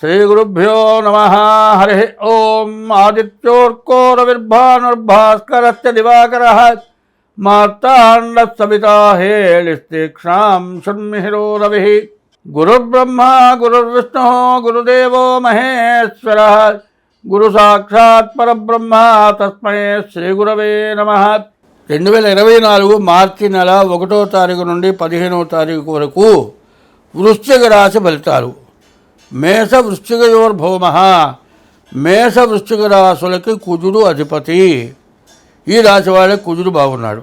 శ్రీగురుభ్యో నమ హరి ఓం ఆదిత్యోర్కోరవిర్భానుర్భాస్కరస్య దివాకర. మార్తాండ సవితా హేళిస్తీక్షాం షణ్మిహిరో రవి. గురుర్బ్రహ్మ గురుర్విష్ణు గురుదేవో మహేశ్వర. గురు సాక్షాత్ పరబ్రహ్మ తస్మై శ్రీ గురవే నమ. రెండు వేల ఇరవై నాలుగు మార్చి నెల ఒకటో తారీఖు నుండి పదిహేనవ తారీఖు వరకు వృశ్చిక రాశి ఫలితాలు. మేష వృశ్చికయోర్భౌమ మేష వృశ్చిక రాశులకి కుజుడు అధిపతి. ఈ రాశి వాళ్ళకి కుజుడు బాగున్నాడు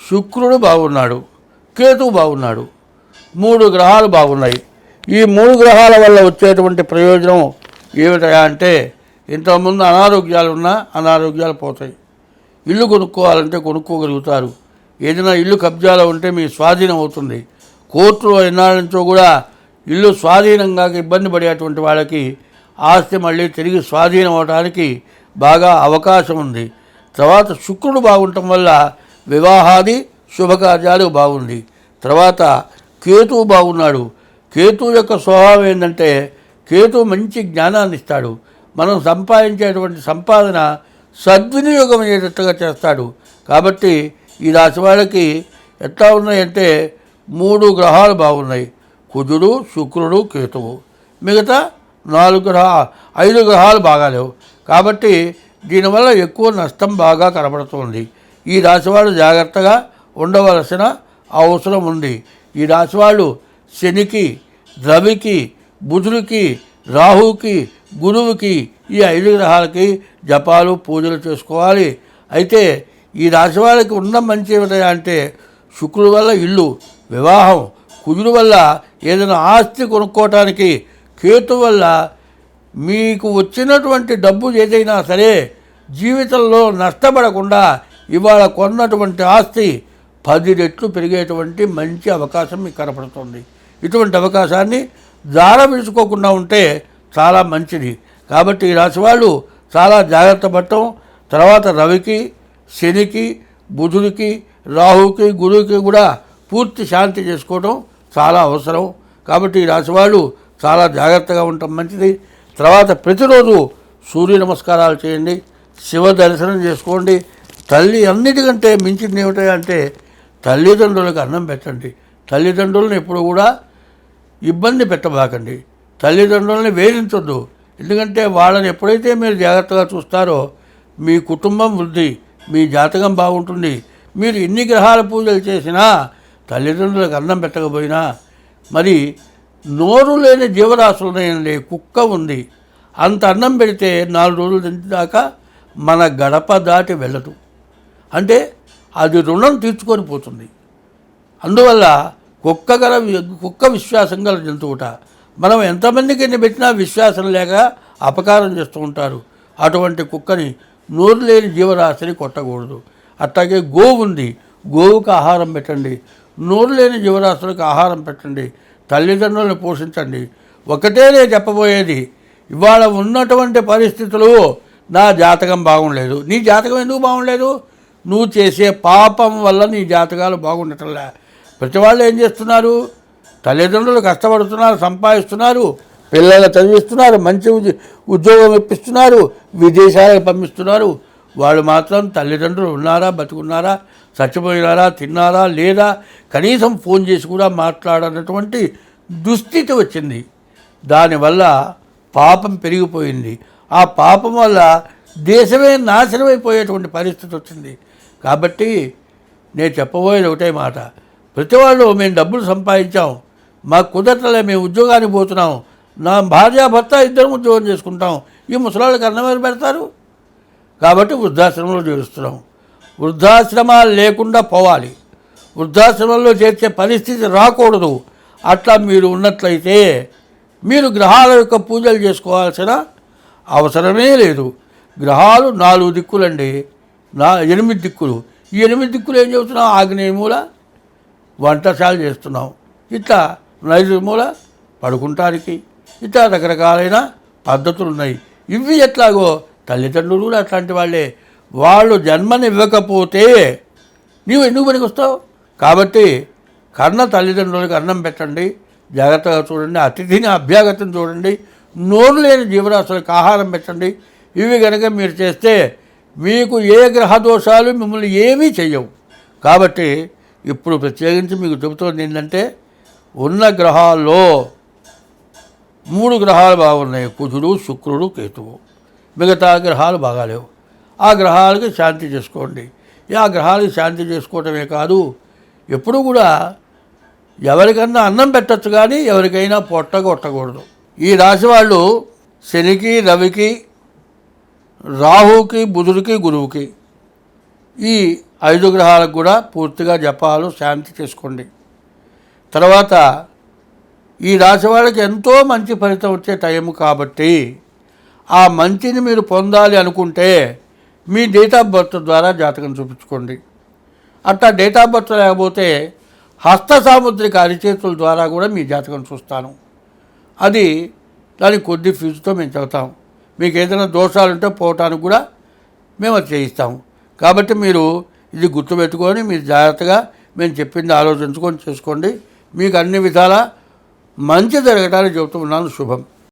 శుక్రుడు బాగున్నాడు కేతువు బాగున్నాడు మూడు గ్రహాలు బాగున్నాయి ఈ మూడు గ్రహాల వల్ల వచ్చేటువంటి ప్రయోజనం ఏమిటయా అంటే ఇంతకుముందు అనారోగ్యాలు ఉన్నా అనారోగ్యాలు పోతాయి. ఇల్లు కొనుక్కోవాలంటే కొనుక్కోగలుగుతారు. ఏదైనా ఇల్లు కబ్జాలో ఉంటే మీ స్వాధీనం అవుతుంది. కోర్టులో ఎన్నాళ్ళ నుంచో కూడా ఇల్లు స్వాధీనంగా ఇబ్బంది పడేటువంటి వాళ్ళకి ఆస్తి మళ్ళీ తిరిగి స్వాధీనం అవడానికి బాగా అవకాశం ఉంది. తర్వాత శుక్రుడు బాగుండటం వల్ల వివాహాది శుభకార్యాలు బాగుంది. తర్వాత కేతువు బాగున్నాడు. కేతువు యొక్క స్వభావం ఏంటంటే కేతు మంచి జ్ఞానాన్ని ఇస్తాడు. మనం సంపాదించేటువంటి సంపాదన సద్వినియోగం అయ్యేటట్టుగా చేస్తాడు. కాబట్టి ఈ రాశి వాళ్ళకి ఎట్లా ఉన్నాయంటే మూడు గ్రహాలు బాగున్నాయి. కుజుడు శుక్రుడు కేతువు. మిగతా నాలుగు గ్రహ ఐదు గ్రహాలు బాగాలేవు కాబట్టి దీనివల్ల ఎక్కువ నష్టం బాగా కనబడుతుంది. ఈ రాశివాళ్ళు జాగ్రత్తగా ఉండవలసిన అవసరం ఉంది. ఈ రాశివాళ్ళు శనికి రవికి బుధుడికి రాహుకి గురువుకి ఈ ఐదు గ్రహాలకి జపాలు పూజలు చేసుకోవాలి. అయితే ఈ రాశి వాళ్ళకి ఉన్న మంచి ఏమిటంటే అంటే శుక్రుడు వల్ల ఇల్లు వివాహం కుజుడు వల్ల ఏదైనా ఆస్తి కొనుక్కోవటానికి కేతు వల్ల మీకు వచ్చినటువంటి డబ్బు ఏదైనా సరే జీవితంలో నష్టపడకుండా ఇవాళ కొన్నటువంటి ఆస్తి పది రెట్లు పెరిగేటువంటి మంచి అవకాశం మీకు కనపడుతుంది. ఇటువంటి అవకాశాన్ని జార విడుచుకోకుండా ఉంటే చాలా మంచిది. కాబట్టి ఈ రాశి వాళ్ళు చాలా జాగ్రత్త పడటం. తర్వాత రవికి శనికి బుధుడికి రాహుకి గురువుకి కూడా పూర్తి శాంతి చేసుకోవడం చాలా అవసరం. కాబట్టి ఈ రాశి వాళ్ళు చాలా జాగ్రత్తగా ఉండటం మంచిది. తర్వాత ప్రతిరోజు సూర్య నమస్కారాలు చేయండి. శివ దర్శనం చేసుకోండి. తల్లి అన్నిటికంటే మించింది ఏమిటంటే తల్లిదండ్రులకు అన్నం పెట్టండి. తల్లిదండ్రులను ఎప్పుడు కూడా ఇబ్బంది పెట్టబాకండి. తల్లిదండ్రులని వేధించొద్దు. ఎందుకంటే వాళ్ళని ఎప్పుడైతే మీరు జాగ్రత్తగా చూస్తారో మీ కుటుంబం వృద్ధి మీ జాతకం బాగుంటుంది. మీరు ఎన్ని గ్రహాల పూజలు చేసినా తల్లిదండ్రులకు అన్నం పెట్టకపోయినా మరి నోరు లేని జీవరాశులు ఉన్నాయండి కుక్క ఉంది. అంత అన్నం పెడితే నాలుగు రోజులు దాకా మన గడప దాటి వెళ్ళదు. అంటే అది రుణం తీర్చుకొని పోతుంది. అందువల్ల కుక్క గల కుక్క విశ్వాసం గల జంతువుట మనం ఎంతమందికి ఎన్ని పెట్టినా విశ్వాసం లేక అపకారం చేస్తూ ఉంటారు. అటువంటి కుక్కని నోరు లేని జీవరాశిని కొట్టకూడదు. అట్లాగే గోవు ఉంది. గోవుకు ఆహారం పెట్టండి. నోరు లేని జీవరాశులకు ఆహారం పెట్టండి. తల్లిదండ్రులను పోషించండి. ఒకటే నేను చెప్పబోయేది. ఇవాళ ఉన్నటువంటి పరిస్థితులు నా జాతకం బాగుండలేదు. నీ జాతకం ఎందుకు బాగుండలేదు? నువ్వు చేసే పాపం వల్ల నీ జాతకాలు బాగుండటంలే. ప్రతి వాళ్ళు ఏం చేస్తున్నారు? తల్లిదండ్రులు కష్టపడుతున్నారు సంపాదిస్తున్నారు పిల్లలు చదివిస్తున్నారు మంచి ఉద్యోగం ఇప్పిస్తున్నారు విదేశాలకు పంపిస్తున్నారు. వాళ్ళు మాత్రం తల్లిదండ్రులు ఉన్నారా బతుకున్నారా చచ్చిపోయినారా తిన్నారా లేదా కనీసం ఫోన్ చేసి కూడా మాట్లాడనటువంటి దుస్థితి వచ్చింది. దానివల్ల పాపం పెరిగిపోయింది. ఆ పాపం వల్ల దేశమే నాశనమైపోయేటువంటి పరిస్థితి వచ్చింది. కాబట్టి నేను చెప్పబోయేది ఒకటే మాట. ప్రతి వాళ్ళు మేము డబ్బులు సంపాదించాం మాకు కుదరటలే మేము ఉద్యోగానికి పోతున్నాం నా భార్య భర్త ఇద్దరం ఉద్యోగం చేసుకుంటాం. ఈ ముసలాళ్ళకి అన్నం ఎవరు పెడతారు? కాబట్టి వృద్ధాశ్రమంలో చేరుస్తున్నాం. వృద్ధాశ్రమాలు లేకుండా పోవాలి. వృద్ధాశ్రమంలో చేర్చే పరిస్థితి రాకూడదు. అట్లా మీరు ఉన్నట్లయితే మీరు గ్రహాల యొక్క పూజలు చేసుకోవాల్సిన అవసరమే లేదు. గ్రహాలు నాలుగు దిక్కులండి. నా ఎనిమిది దిక్కులు. ఈ ఎనిమిది దిక్కులు ఏం చేస్తున్నాం ఆగ్నేయ మూల వంటశాల చేస్తున్నాం ఇట్లా నైరుతి మూల పడుకుంటానికి. ఇట్లా రకరకాలైన పద్ధతులు ఉన్నాయి ఇవి ఎట్లాగో తల్లిదండ్రులు కూడా అట్లాంటి వాళ్ళే. వాళ్ళు జన్మనివ్వకపోతే నీవు ఎందుకు పనికి వస్తావు కాబట్టి కన్న తల్లిదండ్రులకు అన్నం పెట్టండి. జాగ్రత్తగా చూడండి. అతిథిని అభ్యాగతం చూడండి. నోరు లేని జీవరాశులకు ఆహారం పెట్టండి. ఇవి కనుక మీరు చేస్తే మీకు ఏ గ్రహ దోషాలు మిమ్మల్ని ఏమీ చెయ్యవు. కాబట్టి ఇప్పుడు ప్రత్యేకించి మీకు చెబుతోంది ఏంటంటే ఉన్న గ్రహాల్లో మూడు గ్రహాలు బాగున్నాయి. కుజుడు శుక్రుడు కేతువు. మిగతా గ్రహాలు బాగాలేవు. ఆ గ్రహాలకి శాంతి చేసుకోండి. ఆ గ్రహాలకి శాంతి చేసుకోవటమే కాదు ఎప్పుడు కూడా ఎవరికన్నా అన్నం పెట్టచ్చు కానీ ఎవరికైనా పొట్ట కొట్టకూడదు. ఈ రాశి వాళ్ళు శనికి రవికి రాహుకి బుధుడికి గురువుకి ఈ ఐదు గ్రహాలకు కూడా పూర్తిగా జపాలు శాంతి చేసుకోండి. తర్వాత ఈ రాశి వాళ్ళకి ఎంతో మంచి ఫలితం వచ్చే టైం కాబట్టి ఆ మంచిని మీరు పొందాలి అనుకుంటే మీ డేట్ ఆఫ్ బర్త్ ద్వారా జాతకం చూపించుకోండి. అట్లా డేట్ ఆఫ్ బర్త్ లేకపోతే హస్త సాముద్రిక అరిచేతుల ద్వారా కూడా మీ జాతకం చూస్తాను. అది దానికి కొద్ది ఫీజుతో మేము చెబుతాం. మీకు ఏదైనా దోషాలు ఉంటే పోవటానికి కూడా మేము అది చేయిస్తాము కాబట్టి మీరు ఇది గుర్తుపెట్టుకొని మీరు జాగ్రత్తగా మేము చెప్పింది ఆలోచించుకొని చేసుకోండి. మీకు అన్ని విధాలా మంచి జరగటానికి చెబుతున్నాను శుభం.